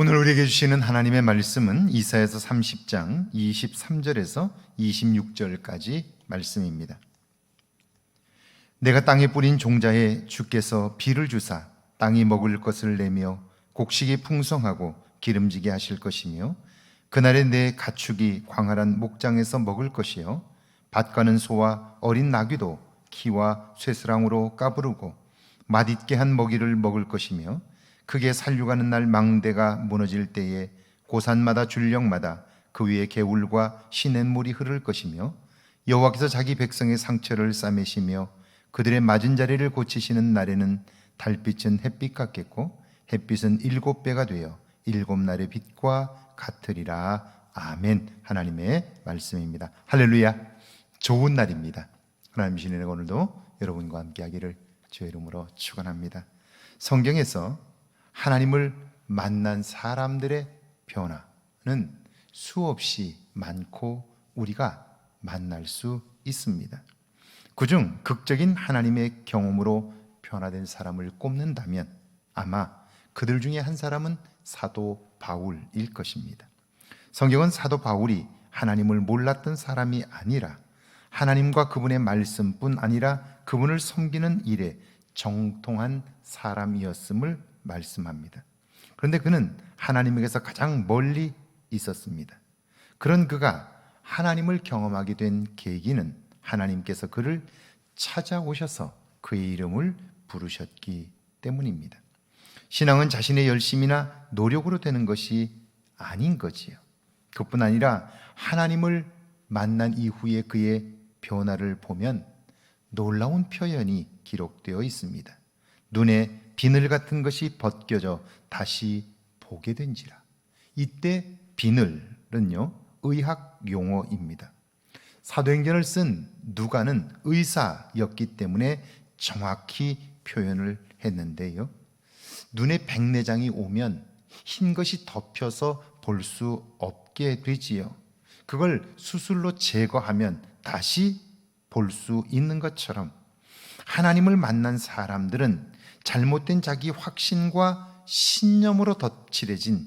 오늘 우리에게 주시는 하나님의 말씀은 이사야서 30장 23절에서 26절까지 말씀입니다. 내가 땅에 뿌린 종자에 주께서 비를 주사 땅이 먹을 것을 내며 곡식이 풍성하고 기름지게 하실 것이며 그날에 내 가축이 광활한 목장에서 먹을 것이요 밭가는 소와 어린 나귀도 키와 쇠스랑으로 까부르고 맛있게 한 먹이를 먹을 것이며 크게 살육하는 날 망대가 무너질 때에 고산마다 줄령마다 그 위에 개울과 시냇물이 흐를 것이며 여호와께서 자기 백성의 상처를 싸매시며 그들의 맞은 자리를 고치시는 날에는 달빛은 햇빛 같겠고 햇빛은 일곱 배가 되어 일곱 날의 빛과 같으리라. 아멘. 하나님의 말씀입니다. 할렐루야. 좋은 날입니다. 하나님 신의 오늘도 여러분과 함께하기를 주의 이름으로 축원합니다. 성경에서 하나님을 만난 사람들의 변화는 수없이 많고 우리가 만날 수 있습니다. 그중 극적인 하나님의 경험으로 변화된 사람을 꼽는다면 아마 그들 중에 한 사람은 사도 바울일 것입니다. 성경은 사도 바울이 하나님을 몰랐던 사람이 아니라 하나님과 그분의 말씀뿐 아니라 그분을 섬기는 일에 정통한 사람이었음을 말씀합니다. 그런데 그는 하나님에게서 가장 멀리 있었습니다. 그런 그가 하나님을 경험하게 된 계기는 하나님께서 그를 찾아오셔서 그의 이름을 부르셨기 때문입니다. 신앙은 자신의 열심이나 노력으로 되는 것이 아닌 거지요. 그뿐 아니라 하나님을 만난 이후에 그의 변화를 보면 놀라운 표현이 기록되어 있습니다. 눈에 비늘 같은 것이 벗겨져 다시 보게 된지라. 이때 비늘은요, 의학 용어입니다. 사도행전을 쓴 누가는 의사였기 때문에 정확히 표현을 했는데요. 눈에 백내장이 오면 흰 것이 덮여서 볼 수 없게 되지요. 그걸 수술로 제거하면 다시 볼 수 있는 것처럼 하나님을 만난 사람들은 잘못된 자기 확신과 신념으로 덧칠해진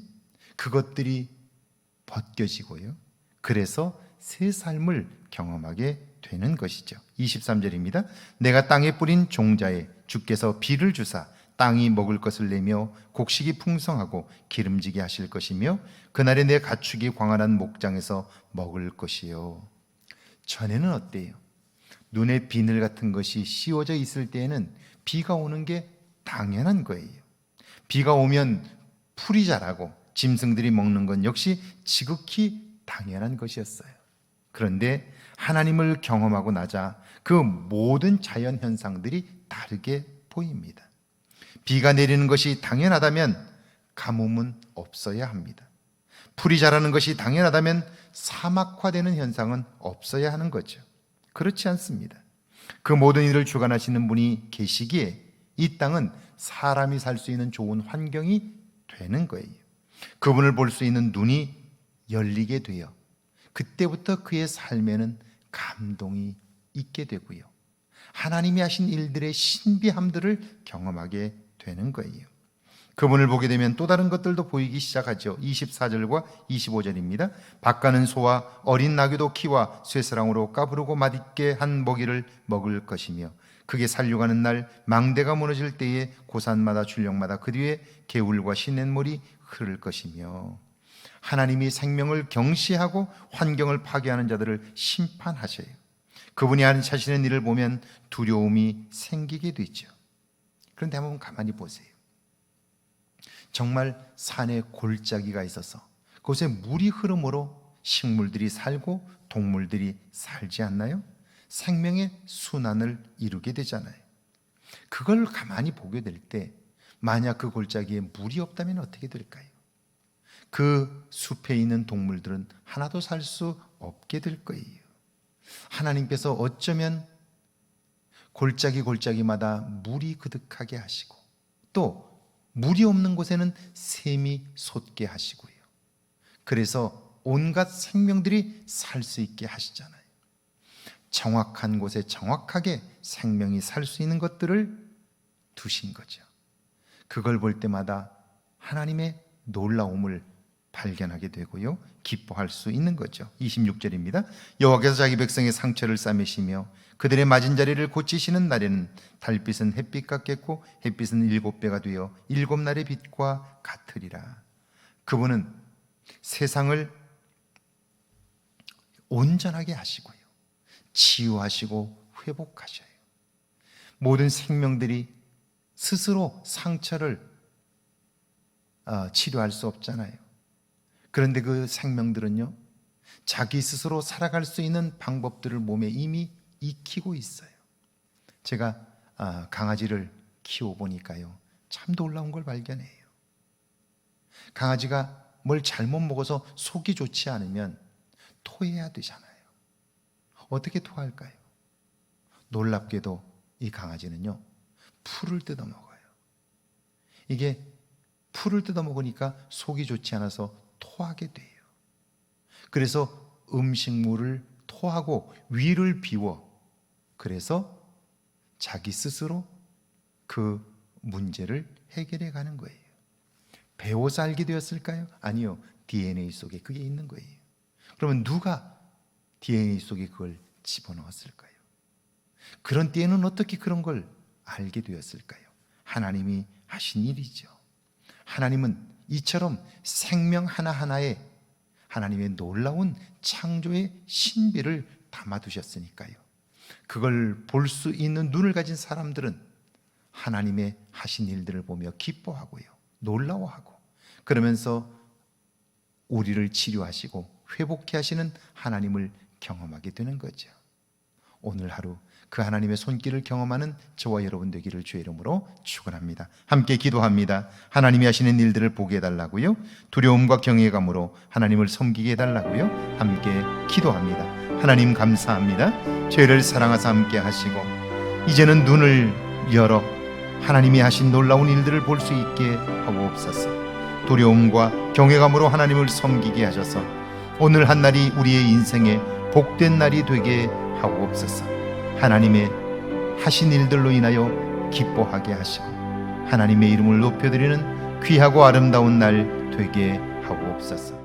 그것들이 벗겨지고요. 그래서 새 삶을 경험하게 되는 것이죠. 23절입니다. 내가 땅에 뿌린 종자에 주께서 비를 주사 땅이 먹을 것을 내며 곡식이 풍성하고 기름지게 하실 것이며 그날에 내 가축이 광활한 목장에서 먹을 것이요. 전에는 어때요? 눈에 비늘 같은 것이 씌워져 있을 때에는 비가 오는 게 당연한 거예요. 비가 오면 풀이 자라고 짐승들이 먹는 건 역시 지극히 당연한 것이었어요. 그런데 하나님을 경험하고 나자 그 모든 자연 현상들이 다르게 보입니다. 비가 내리는 것이 당연하다면 가뭄은 없어야 합니다. 풀이 자라는 것이 당연하다면 사막화되는 현상은 없어야 하는 거죠. 그렇지 않습니다. 그 모든 일을 주관하시는 분이 계시기에 이 땅은 사람이 살 수 있는 좋은 환경이 되는 거예요. 그분을 볼 수 있는 눈이 열리게 되어 그때부터 그의 삶에는 감동이 있게 되고요. 하나님이 하신 일들의 신비함들을 경험하게 되는 거예요. 그분을 보게 되면 또 다른 것들도 보이기 시작하죠. 24절과 25절입니다. 밭가는 소와 어린 나귀도 키와 쇠사랑으로 까부르고 맛있게 한 먹이를 먹을 것이며 그게 살려가는 날 망대가 무너질 때에 고산마다 출령마다 그 뒤에 개울과 시냇물이 흐를 것이며 하나님이 생명을 경시하고 환경을 파괴하는 자들을 심판하셔요. 그분이 하시는 일을 보면 두려움이 생기게 되죠. 그런데 한번 가만히 보세요. 정말 산에 골짜기가 있어서 그곳에 물이 흐름으로 식물들이 살고 동물들이 살지 않나요? 생명의 순환을 이루게 되잖아요. 그걸 가만히 보게 될 때 만약 그 골짜기에 물이 없다면 어떻게 될까요? 그 숲에 있는 동물들은 하나도 살 수 없게 될 거예요. 하나님께서 어쩌면 골짜기 골짜기마다 물이 그득하게 하시고 또 물이 없는 곳에는 샘이 솟게 하시고요. 그래서 온갖 생명들이 살 수 있게 하시잖아요. 정확한 곳에 정확하게 생명이 살 수 있는 것들을 두신 거죠. 그걸 볼 때마다 하나님의 놀라움을 발견하게 되고요. 기뻐할 수 있는 거죠. 26절입니다. 여호와께서 자기 백성의 상처를 싸매시며 그들의 맞은 자리를 고치시는 날에는 달빛은 햇빛 같겠고 햇빛은 일곱 배가 되어 일곱 날의 빛과 같으리라. 그분은 세상을 온전하게 하시고요. 치유하시고 회복하셔요. 모든 생명들이 스스로 상처를 어, 치료할 수 없잖아요. 그런데 그 생명들은요, 자기 스스로 살아갈 수 있는 방법들을 몸에 이미 익히고 있어요. 제가 아, 강아지를 키워 보니까요, 참 놀라운 걸 발견해요. 강아지가 뭘 잘못 먹어서 속이 좋지 않으면 토해야 되잖아요. 어떻게 토할까요? 놀랍게도 이 강아지는요, 풀을 뜯어 먹어요. 이게 풀을 뜯어 먹으니까 속이 좋지 않아서 토하게 돼요. 그래서 음식물을 토하고 위를 비워 그래서 자기 스스로 그 문제를 해결해 가는 거예요. 배워서 알게 되었을까요? 아니요. DNA 속에 그게 있는 거예요. 그러면 누가 DNA 속에 그걸 집어넣었을까요? 그런 때에는 어떻게 그런 걸 알게 되었을까요? 하나님이 하신 일이죠. 하나님은 이처럼 생명 하나하나에 하나님의 놀라운 창조의 신비를 담아두셨으니까요. 그걸 볼 수 있는 눈을 가진 사람들은 하나님의 하신 일들을 보며 기뻐하고요. 놀라워하고 그러면서 우리를 치료하시고 회복케 하시는 하나님을 경험하게 되는 거죠. 오늘 하루 그 하나님의 손길을 경험하는 저와 여러분 되기를 주의 이름으로 축원합니다. 함께 기도합니다. 하나님이 하시는 일들을 보게 해달라고요. 두려움과 경외감으로 하나님을 섬기게 해달라고요. 함께 기도합니다. 하나님 감사합니다. 죄를 사랑하사 함께 하시고 이제는 눈을 열어 하나님이 하신 놀라운 일들을 볼 수 있게 하옵소서. 두려움과 경외감으로 하나님을 섬기게 하셔서 오늘 한 날이 우리의 인생의 복된 날이 되게 하옵소서. 하나님의 하신 일들로 인하여 기뻐하게 하시고 하나님의 이름을 높여드리는 귀하고 아름다운 날 되게 하옵소서.